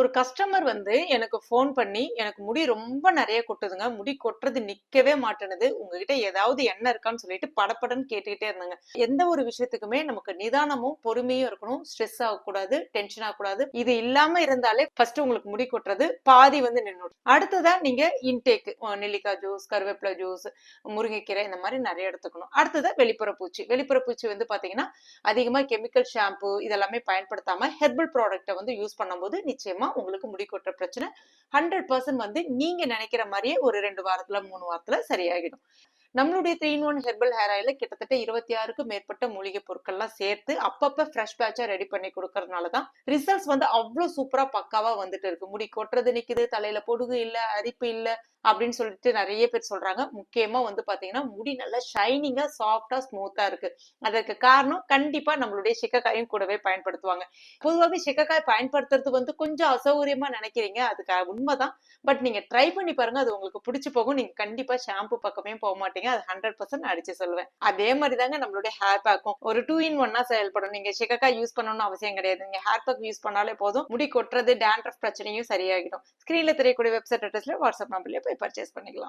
ஒரு கஸ்டமர் வந்து எனக்கு ஃபோன் பண்ணி எனக்கு முடி ரொம்ப நிறைய கொட்டுதுங்க. முடி கொட்டுறது நிக்கவே மாட்டேனுது. உங்ககிட்ட ஏதாவது எண்ணெய் இருக்கான்னு சொல்லிட்டு படப்படன்னு கேட்டுக்கிட்டே இருந்தாங்க. எந்த ஒரு விஷயத்துக்குமே நமக்கு நிதானமும் பொறுமையும் இருக்கணும். ஸ்ட்ரெஸ் ஆகக்கூடாது டென்ஷன் ஆகக்கூடாது. இது இல்லாம இருந்தாலே ஃபர்ஸ்ட் உங்களுக்கு முடி கொட்டுறது பாதி வந்து நின்னுடும். அடுத்ததா நீங்க இன்டேக் நெல்லிக்காய் ஜூஸ் கருவேப்பிலை ஜூஸ் முருங்கைக்கீரை இந்த மாதிரி நிறைய எடுத்துக்கணும். அடுத்ததா வெளிப்புற பூச்சி. வெளிப்புற பூச்சி வந்து பாத்தீங்கன்னா அதிகமா கெமிக்கல் ஷாம்பு இதெல்லாமே பயன்படுத்தாம ஹெர்பல் ப்ராடக்ட்டை வந்து யூஸ் பண்ணும்போது நிச்சயமா மூலமா உங்களுக்கு முடி கொட்டுற பிரச்சனை ஹண்ட்ரட் பர்சன்ட் வந்து நீங்க நினைக்கிற மாதிரியே ஒரு ரெண்டு வாரத்துல மூணு வாரத்துல சரியாகிடும் நம்மளுடைய three in one herbal hair ஆயில கிட்டத்தட்ட இருபத்தி ஆறுக்கு மேற்பட்ட மூலிகை பொருட்கள்லாம் சேர்த்து அப்பப்ப ஃப்ரெஷ் பேட்சா ரெடி பண்ணி கொடுக்கறதுனால தான் ரிசல்ட்ஸ் வந்து அவ்வளோ சூப்பரா பக்காவா வந்துட்டு இருக்கு. முடி கொட்டுறது நிக்குது தலையில பொடுகு இல்ல அரிப்பு இல்ல அப்படின்னு சொல்லிட்டு நிறைய பேர் சொல்றாங்க. முக்கியமா வந்து பாத்தீங்கன்னா முடி நல்லா ஷைனிங்கா சாஃப்டா ஸ்மூத்தா இருக்கு. அதற்கு காரணம் கண்டிப்பா நம்மளுடைய சிக்கக்காயும் கூடவே பயன்படுத்துவாங்க. பொதுவாகவே சிக்கக்காய் பயன்படுத்துறது வந்து கொஞ்சம் அசௌகரியமா நினைக்கிறீங்க. அதுக்கு உண்மைதான். பட் நீங்க ட்ரை பண்ணி பாருங்க. அது உங்களுக்கு பிடிச்சி போகும். நீங்க கண்டிப்பா ஷாம்பு பக்கமே போக மாட்டீங்க. அது ஹண்ட்ரட் பர்சன்ட் அடிச்சு சொல்லுவேன். அதே மாதிரி தாங்க நம்மளுடைய ஹேர் பேக்கும் ஒரு டூ இன் ஒன்னா செயல்படும். நீங்க சிக்கக்காய் யூஸ் பண்ணணும்னு அவசியம் கிடையாது. நீங்க ஹேர் பேக் யூஸ் பண்ணாலே போதும். முடி கொட்டுறது டேண்ட்ரஃப் பிரச்சனையும் சரியாகிடும். ஸ்கிரீன்ல தெரியக்கூடிய வெப்சைட் அட்ரஸ்ல வாட்ஸ்அப் நம்பர்லயே போய் பர்ச்சேஸ் பண்ணிக்கலாம்.